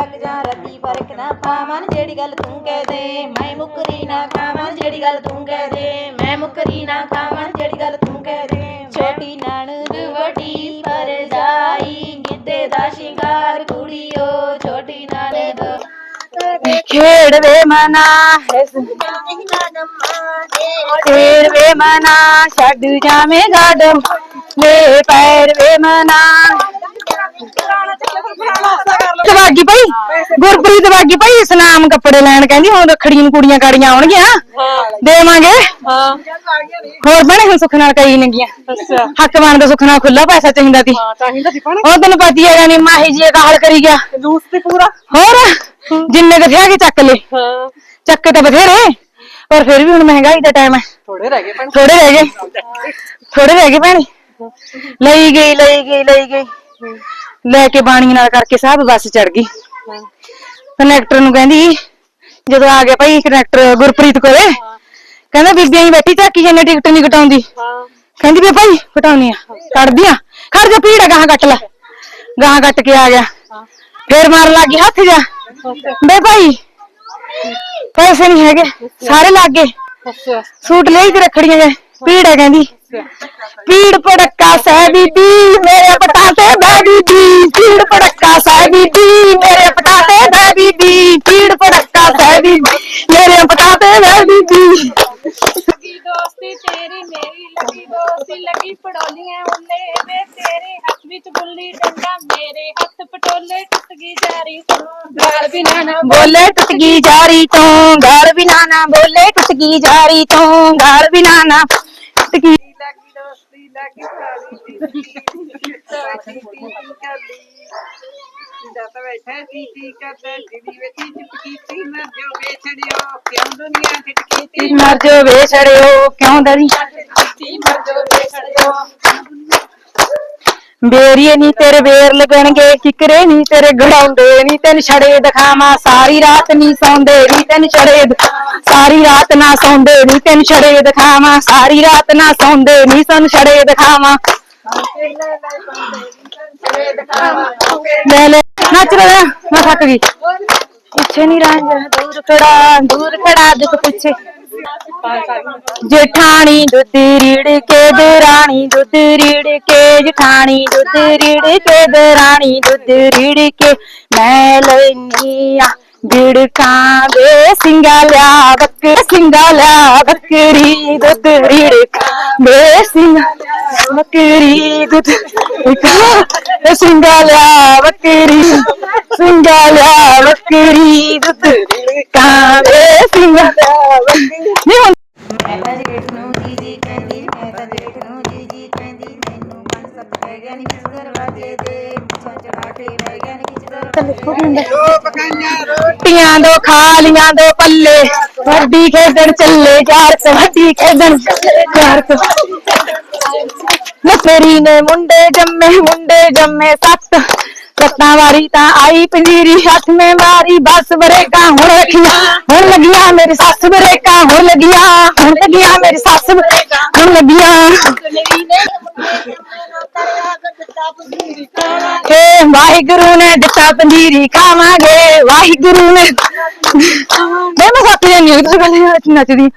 ਲੱਗ ਜਾ ਰੱਤੀ ਫ਼ਰਕ ਨਾ ਪਾਵਾਂ ਜਿਹੜੀ ਗੱਲ ਤੂੰ ਕਹਿ ਦੇ। ਮੈਂ ਮੁਕਰੀ ਨਾ ਖਾਵਾਂ ਜਿਹੜੀ ਗੱਲ ਤੂੰ ਕਹਿ ਦੇ। ਮੈਂ ਮੁਕਰੀ ਨਾ ਖਾਵਾਂ ਜਿਹੜੀ ਗੱਲ ਤੂੰ ਕਹਿ ਦੇ। ਛੋਟੀ ਨਣਦ ਵੱਡੀ ਪਰ ਜਾਈ ਗਿੱਧੇ ਦਾ ਸ਼ਿੰਗਾਰ ਕੁੜੀਓ, ਛੋਟੀ ਨਣਦ ਖੇਡ ਵੇ ਮਨਾ ਖੇਡ ਮਨਾ, ਛੱਡ ਜਾਵੇਂ ਗਾਡਮ। ਮੇ ਪੈਰ ਵੇ ਮਨਾ। ਤਵਾਗੀ ਭਾਈ ਗੁਰਪ੍ਰੀਤ ਵਾਗੀ ਭਾਈ ਇਸਲਾਮ ਕੱਪੜੇ ਲੈਣ ਕਹਿੰਦੀ ਹੁਣ ਰੱਖੜੀ ਨੂੰ ਕੁੜੀਆਂ ਕਾੜੀਆਂ ਆਉਣਗੀਆਂ। ਦੇਵਾਂਗੇ। ਹਾਂ। ਹੋਰ ਬਣੇ ਹੁਣ ਸੁੱਖ ਨਾਲ ਕਈ ਨਗੀਆਂ। ਅੱਛਾ। ਹੱਕ ਬਣਦਾ ਸੁੱਖ ਨਾਲ ਖੁੱਲਾ ਪੈਸਾ ਚਾਹੀਦਾ ਸੀ। ਹਾਂ ਚਾਹੀਦਾ ਸੀ ਪਾਣੀ ਉਹ ਤੈਨੂੰ ਪਤੀ ਹੈਗਾ ਨੀ ਮਾਹੀ ਜੀ ਕਾਹਲ ਕਰੀ ਗਿਆ। ਜੂਸ ਤੇ ਪੂਰਾ। ਹੋਰ ਜਿੰਨੇ ਕਿਥੇ ਹੈਗੇ ਚੱਕ ਲੈ ਹਾਂ। ਚੱਕੇ ਤਾਂ ਬਥੇਰੇ ਪਰ ਫਿਰ ਵੀ ਹੁਣ ਮਹਿੰਗਾਈ ਦਾ ਟਾਈਮ ਹੈ। ਥੋੜੇ ਰਹਿ ਗਏ ਪਾਣੀ ਥੋੜੇ ਰਹਿ ਗਏ। ਥੋੜੇ ਰਹਿ ਗਏ ਭੈਣੇ। ਲਈ ਗਈ ਲਈ ਗਈ ਲਈ ਗਈ। ਲੈ ਕੇ ਬਾਣੀ ਨਾਲ ਕਰਕੇ ਸਭ ਬੱਸ ਚੜ ਗਈ। ਕਨੈਕਟਰ ਨੂੰ ਕਹਿੰਦੀ ਜਦੋਂ ਆ ਗਿਆ ਭਾਈ ਕਨੈਕਟਰ ਗੁਰਪ੍ਰੀਤ ਕੋਲੇ ਕਹਿੰਦਾ ਬੀਬੀਆਂ ਹੀ ਬੈਠੀ ਝਾਕੀ ਜਾਂਦੇ ਟਿਕਟ ਨਹੀਂ ਕਟਾਉਂਦੀ। ਕਹਿੰਦੀ ਵੀ ਭਾਈ ਕਟਾਉਣੀ ਆ ਕੱਢਦੀ ਆ ਖੜ ਜਾ ਭੀੜ ਗਾਹਾਂ ਕੱਟ ਲੈ। ਗਾਹਾਂ ਕੱਟ ਕੇ ਆ ਗਿਆ। ਫੇਰ ਮਾਰ ਲੱਗੀ ਹੱਥ ਜਾ। ਬੇ ਭਾਈ ਪੈਸੇ ਨਹੀਂ ਹੈਗੇ ਸਾਰੇ ਲੱਗ ਗਏ। ਸੂਟ ਲਈ ਤੇ ਰੱਖੜੀਆਂ ਜੇ ਭੀੜ ਹੈ ਕਹਿੰਦੀ। पीड़ पड़का सह दीदी मेरे पटाते बह दीदी पीड़ पड़का सह दीदी मेरे पटाते बह दीदी पीड़ पड़का सह दीदी मेरे पटाते बह दीदी मेरे पटोले टुटगी तू। बिना बोले टुटगी जारी तू गाल बिना बोले टुटगी जारी तू। घर बिना ਲੱਗੀ ਦੋਸਤੀ ਲੱਗੀ ਸਾਲੀ ਸਾਡੀ ਟੀ ਕਰਦੀ ਜਿੰਦਾ ਤਾਂ ਬੈਠਾ ਟੀ ਟੀ ਕਰਦਾ ਜਿਹੜੀ ਵਿੱਚ ਚੁੱਪ ਕੀਤੀ ਮਰ ਜੋ ਵੇਛੜਿਓ ਕਿਉਂ ਦੁਨੀਆ ਖਿਟਕੀ ਤੀ? ਮਰ ਜੋ ਵੇਛੜਿਓ ਕਿਉਂ ਦਰੀ? ਮਰ ਜੋ ਵੇਛੜਿਓ ਬੇਰੀਏ ਨੀ ਤੇਰੇ ਬੇਰ ਲੱਗਣਗੇ, ਕਿਕਰੇ ਨੀ ਤੇਰੇ ਗੜਾਉਂਦੇ, ਨੀ ਤੈਨੂੰ ਛੜੇ ਦਿਖਾਵਾਂ, ਸਾਰੀ ਰਾਤ ਨੀ ਸੌਂਦੇ, ਨੀ ਤੈਨੂੰ ਛੜੇ ਸਾਰੀ ਰਾਤ ਨਾ ਸੌਂਦੇ, ਨੀ ਤੈਨੂੰ ਛੜੇ ਦਿਖਾਵਾਂ, ਸਾਰੀ ਰਾਤ ਨਾ ਸੌਂਦੇ, ਨੀ ਸਾਨੂੰ ਛੜੇ ਦਿਖਾਵਾਂ। ਲੈ ਲੈ, ਨੱਚ ਲੈ ਮੈਂ ਥੱਕ ਗਈ। ਪਿੱਛੇ ਨਹੀਂ ਰਾਂਝਾ ਦੂਰ ਖੜਾ ਦੂਰ ਖੜਾ, ਦੁੱਖ ਪਿੱਛੇ। ਜਠਾਣੀ ਦੁੱਧ ਰੀੜ ਕੇ ਦਰਾਣੀ ਦੁੱਧ ਰੀੜ ਕੇ ਜਠਾਣੀ ਦੁੱਧ ਰੀੜ ਕੇ ਦਰਾਣੀ ਦੁੱਧ ਰੀੜ ਕੇ ਮੈਂ ਲੈਨੀ ਆ। ਬਿੜਕਾਂ ਦੇ ਸਿੰਗਾ ਲਿਆ ਬੱਕਰ ਸਿੰਗਾ ਲਿਆ ਬੱਕਰੀ ਦੁੱਧ ਰੀੜ ਦੇ ਸਿੰਗਾ ਬੱਕਰੀ ਦੁੱਧ ਇਹ ਸਿੰਗਾ ਲਿਆ ਬੱਕਰੀ ਸਿੰਗਾ ਲਿਆ ਬੱਕਰੀ ਦੁੱਧ ਕਾਂ ਨਹੀਂ, ਹੁਣ ਮੈਂ ਤਾਂ ਜੇਠ ਨੂੰ ਜੀ ਜੀ ਕਹਿੰਦੀ, ਮੈਂ ਤਾਂ ਜੇਠ ਨੂੰ ਜੀ ਜੀ ਕਹਿੰਦੀ, ਮੈਨੂੰ ਪੰਜ ਸੱਤ ਪੈ ਗਿਆ ਨੀ ਕਿਸ ਦਰਵਾਜ਼ੇ ਦੇ, ਪਿੱਛੋਂ ਚੜਾ ਕੇ ਬਹਿ ਗਿਆ ਨੀ। ਕਿਸ ਰੋਟੀਆਂ ਦੋ ਖਾਲੀਆਂ ਦੋ ਪੱਲੇ। ਵੱਡੀ ਖੇਡਣ ਚੱਲੇ ਯਾਰ ਕਬੱਡੀ ਖੇਡਣ ਯਾਰ ਨਸਰੀ ਨੇ ਮੁੰਡੇ ਜੰਮੇ ਮੁੰਡੇ ਜੰਮੇ ਸੱਤ। ਸੱਤਾਂ ਵਾਰੀ ਤਾਂ ਆਈ ਪੰਜੀਰੀ ਹੱਥਵੇਂ ਵਾਰੀ ਬਸ ਬਰੇਕਾਂ ਹੁਣ ਰੱਖੀਆਂ। ਹੁਣ ਲੱਗੀਆਂ ਮੇਰੀ ਸੱਸ ਬਰੇਕਾਂ, ਹੁਣ ਲੱਗੀਆਂ ਹੁਣ ਲੱਗੀਆਂ ਮੇਰੀ ਸੱਸ ਬਰੇਕਾਂ, ਹੁਣ ਲੱਗੀਆਂ। ਏ ਵਾਹਿਗੁਰੂ ਨੇ ਦਿੱਤਾ ਪੰਜੀਰੀ, ਖਾਵਾਂਗੇ। ਵਾਹਿਗੁਰੂ ਨੇ ਮੈਂ ਮੈਂ ਸੱਤ ਜਾਨੀ ਹਾਂ ਤੁਸੀਂ ਕਹਿੰਦੇ ਨੱਚਦੀ।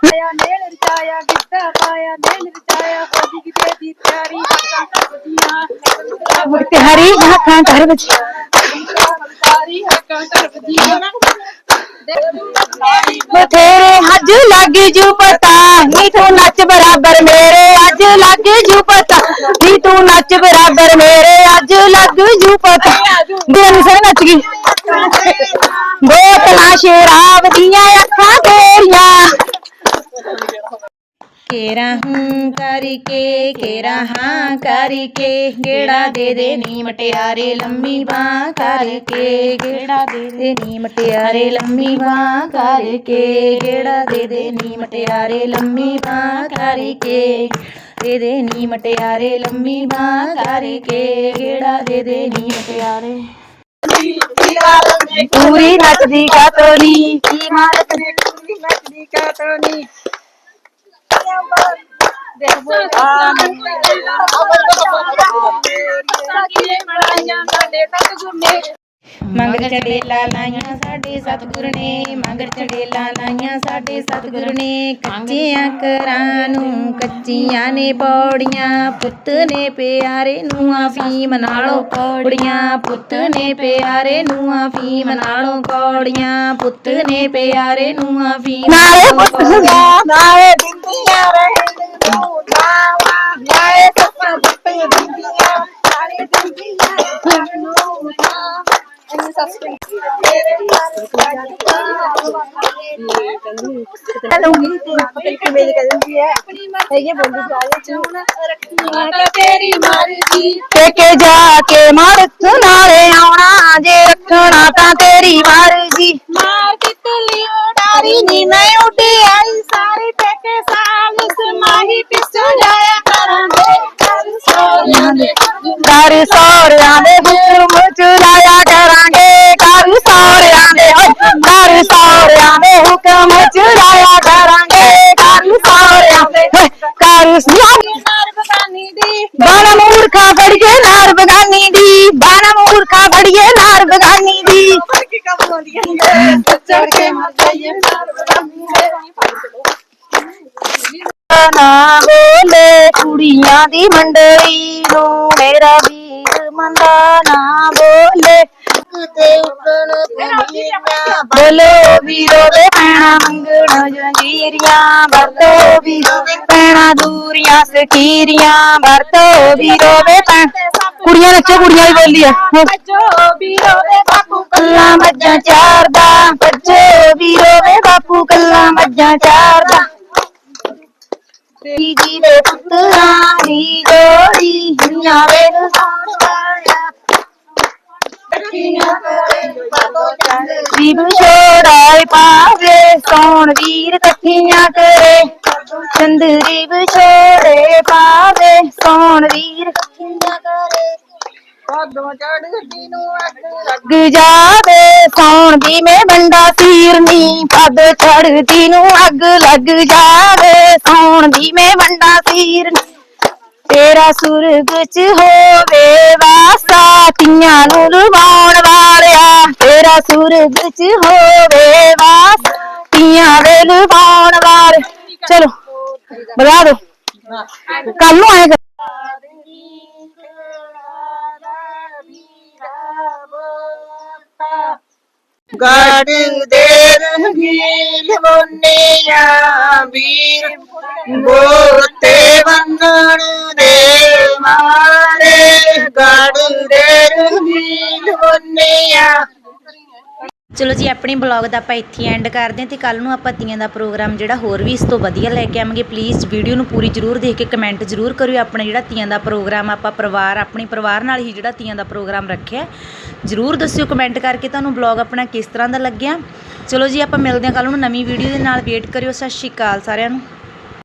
ਆਇਆ ਨੇਲ ਰਚਾਇਆ ਗਿੱਧਾ ਪਾਇਆ ਨੇਲ ਰਚਾਇਆ ਹੋਦੀ ਕਿਤੇ ਦੀ ਤਿਆਰੀ ਹੱਥਾਂ ਟੱਪਦੀਆਂ ਤੇ ਹਰੀ ਅੱਖਾਂ ਕਰ ਵਿੱਚ ਸਾਰੀ ਹੱਕਾਂ ਟੱਪਦੀਆਂ ਬਥੇਰੇ ਹੱਜ ਲੱਗ ਜੂ ਪਤਾ ਨੀ ਤੂੰ ਨੱਚ ਬਰਾਬਰ ਮੇਰੇ ਅੱਜ ਲੱਗ ਜੂ ਪਤਾ ਨੀ ਤੂੰ ਨੱਚ ਬਰਾਬਰ ਮੇਰੇ ਅੱਜ ਲੱਗ ਜੂ ਪਤਾ ਦਿਲ ਸੇ ਨੱਚ ਗਈ ਬੋਤਲਾਂ ਸ਼ਰਾਬ ਦੀਆਂ ਅੱਖਾਂ ਤੇਰੀਆਂ ਕੇਰਾ ਹੂੰ ਕਰਕੇ ਕੇਰਾ ਹਾਂ ਕਰਕੇ, ਗੇੜਾ ਦੇ ਦੇ ਨੀ ਮਟਿਆਰੇ ਲੰਮੀ ਬਾਹ ਕਰਕੇ, ਗੇੜਾ ਦੇ ਦੇ ਨੀ ਮਟਿਆਰੇ ਲੰਮੀ ਬਾਹ ਕਰਕੇ, ਗੇੜਾ ਦੇ ਦੇ ਨੀ ਮਟਿਆਰੇ ਲੰਮੀ ਬਾਹ ਕਰਕੇ, ਦੇ ਦੇ ਨੀ ਮਟਿਆਰੇ ਲੰਮੀ ਬਾਹ ਕਰਕੇ, ਗੇੜਾ ਦੇ ਦੇ ਨੀ ਮਟਿਆਰੇ ਪੂਰੀ ਨੱਚਦੀ ਕਾਤੋਨੀ, ਕੀ ਮਾਰਤ ਨੱਚਦੀ ਕਾਟੋਨੀ ਮੰਗਰ ਚੜੇਲਾ ਲਾਈਆਂ ਸਾਡੇ ਸਤਿਗੁਰ ਨੇ ਮੰਗਰ ਚੜੇਲਾ ਲਾਈਆਂ ਸਾਡੇ ਸਤਿਗੁਰ ਨੇ ਕੱਚੀਆਂ ਕਰਾਂ ਨੂੰ ਕੱਚੀਆਂ ਨੇ ਪੌੜੀਆਂ। ਪੁੱਤ ਨੇ ਪਿਆਰੇ ਨੂੰ ਫੀਮ ਨਾਲੋਂ ਕੌੜੀਆਂ ਪੁੱਤ ਨੇ ਪਿਆਰੇ ਨੂੰ ਫੀਮ ਨਾਲੋਂ ਕੌੜੀਆਂ ਪੁੱਤ ਨੇ ਪਿਆਰੇ ਨੂੰ ਫੀਮ ਨਾਲੇ ਪੁੱਤ ਨਾਏ ਦਿੰਦੀਆਂ ਰਹਿਣ ਨੂੰ ਨਾਏ ਸੱਪਾਂ ਦਿੱਤੇ ਦਿੰਦੀਆਂ ਸਾਰੇ ਦਿੰਦੀਆਂ ਨੂੰ ਨਾ ਇਹਨੂੰ ਸਸਪੈਂਸ ਤੇਰੇ ਨਾਲ ਲੂੰਗੀ ਤੇ ਪਤਲ ਕੇ ਮੇਰੀ ਕਰ ਦਿੰਦੀ ਹੈ ਇਹ ਬੋਲਦੀ ਜਾ ਰਹੀ ਚੂਣਾ ਰੱਖੀਆਂ ਤਾਂ ਤੇਰੀ ਮਰਜ਼ੀ ਤੇ ਕੇ ਜਾ ਕੇ ਮਰਤ ਨਾਲੇ ਆਉਣਾ ਜੇ ਰੱਖਣਾ ਤਾਂ ਤੇਰੀ ਮਰਜ਼ੀ। ਮਾਰ ਤਿਤਲੀ ਉਡਾਰੀ ਨੀ ਮੈਂ ਉੱਡੀ ਆਈ ਸਾਰੇ ਟੇਕੇ ਸਾਲ ਨਾ ਬੋਲੇ ਕੁੜੀਆਂ ਦੀ ਮੰਡਲੀ ਨੂੰ ਮੇਰਾ ਵੀਰ ਮੰਦਾ ਨਾ ਬੋਲੇ। ਤੇ ਉੱਕਣ ਭੂਮੀਆਂ ਬੋਲੋ ਵੀਰੋ ਵੇ ਪੈਣਾ ਮੰਗਣ ਜੰਗੀਰੀਆਂ ਵਰਤੋ ਵੀਰੋ ਵੇ ਪੈਣਾ ਦੂਰੀਆਂ ਸਕੀਰੀਆਂ ਵਰਤੋ ਵੀਰੋ ਵੇ ਪੈਣਾ। ਸਭ ਕੁੜੀਆਂ ਨੱਚੋ ਕੁੜੀਆਂ ਦੀ ਬੋਲੀ ਆ। ਬੱਜੋ ਵੀਰੋ ਵੇ ਬਾਪੂ ਕੱਲਾ ਮੱਝਾਂ ਚਾਰਦਾ। ਬੱਚੇ ਵੀਰੋ ਵੇ ਬਾਪੂ ਕੱਲਾ ਮੱਝਾਂ ਚਾਰਦਾ। ਤੇਰੀ ਜੀ ਦੇ ਪੁੱਤਰਾਂ ਦੀ ਜੋੜੀ ਦੁਨੀਆ ਵੇ ਨੂੰ ਸੌਣ ਵਾਲਿਆ ਛੋੜਾਏ ਪਾਵੇ, ਸੋਣ ਵੀਰ ਇਕੱਠੀਆਂ ਕਰੇ। ਚੰਦਰੀ ਵਿਛੋੜੇ ਪਾਵੇ, ਸੋਣ ਵੀਰ ਇਕੱਠੀਆਂ ਕਰੇ। ਭਾਦੋਂ ਚੜ੍ਹਦੀ ਨੂੰ ਅੱਗ ਲੱਗ। ਲੱਗ ਜਾਵੇ ਸੌਣ ਦੀ ਮੈਂ ਬੰਦਾ ਸੀਰਨੀ ਪਦ ਛੜਦੀ ਨੂੰ ਅੱਗ ਲੱਗ ਜਾਵੇ ਸੌਣ ਦੀ ਮੈਂ ਬੰਦਾ ਸੀਰਨੀ। ਤੇਰਾ ਸੁਰਗ ਚ ਹੋਵੇ ਵਾਸਾ ਤੀਆਂ ਨੂੰ ਲਵਾਉਣ ਵਾਲਿਆ। ਤੇਰਾ ਸੁਰਗ ਚ ਹੋਵੇ ਵਾਸਾ ਤੀਆਂ ਦੇ ਲਵਾਉਣ ਵਾਲੇ। ਚਲੋ ਬੁਲਾ ਦੋ। ਕੱਲ ਨੂੰ ਆਏਗਾ। ਗੜ ਦੇ ਰੰਗੀਲ ਮੁੰਨਿਆ ਵੀਰ ਮੋਤੇ ਵੰਗਣ ਦੇ ਮਾਰੇ। ਗੜ ਦੇ ਰੰਗੀਲ ਮੁੰਨਿਆ ਚਲੋ ਜੀ, ਆਪਣੇ ਬਲੌਗ ਦਾ ਆਪਾਂ ਇੱਥੇ ਐਂਡ ਕਰਦੇ ਹਾਂ ਤੇ ਕੱਲ ਨੂੰ ਆਪਾਂ ਤੀਆਂ ਦਾ ਪ੍ਰੋਗਰਾਮ ਜਿਹੜਾ ਹੋਰ ਵੀ ਇਸ ਤੋਂ ਵਧੀਆ ਲੈ ਕੇ ਆਵਾਂਗੇ। ਪਲੀਜ਼ ਵੀਡੀਓ ਨੂੰ ਪੂਰੀ ਜ਼ਰੂਰ ਦੇਖ ਕੇ ਕਮੈਂਟ ਜ਼ਰੂਰ ਕਰਿਓ। ਆਪਣਾ ਜਿਹੜਾ ਤੀਆਂ ਦਾ ਪ੍ਰੋਗਰਾਮ, ਆਪਾਂ ਪਰਿਵਾਰ, ਆਪਣੇ ਪਰਿਵਾਰ ਨਾਲ ਹੀ ਜਿਹੜਾ ਤੀਆਂ ਦਾ ਪ੍ਰੋਗਰਾਮ ਰੱਖਿਆ, ਜ਼ਰੂਰ ਦੱਸਿਓ ਕਮੈਂਟ ਕਰਕੇ ਤੁਹਾਨੂੰ ਬਲੌਗ ਆਪਣਾ ਕਿਸ ਤਰ੍ਹਾਂ ਦਾ ਲੱਗਿਆ। ਚਲੋ ਜੀ, ਆਪਾਂ ਮਿਲਦੇ ਹਾਂ ਕੱਲ ਨੂੰ ਨਵੀਂ ਵੀਡੀਓ ਦੇ ਨਾਲ। ਵੇਟ ਕਰਿਓ, ਸਤਿ ਸ਼੍ਰੀ ਅਕਾਲ ਸਾਰਿਆਂ ਨੂੰ।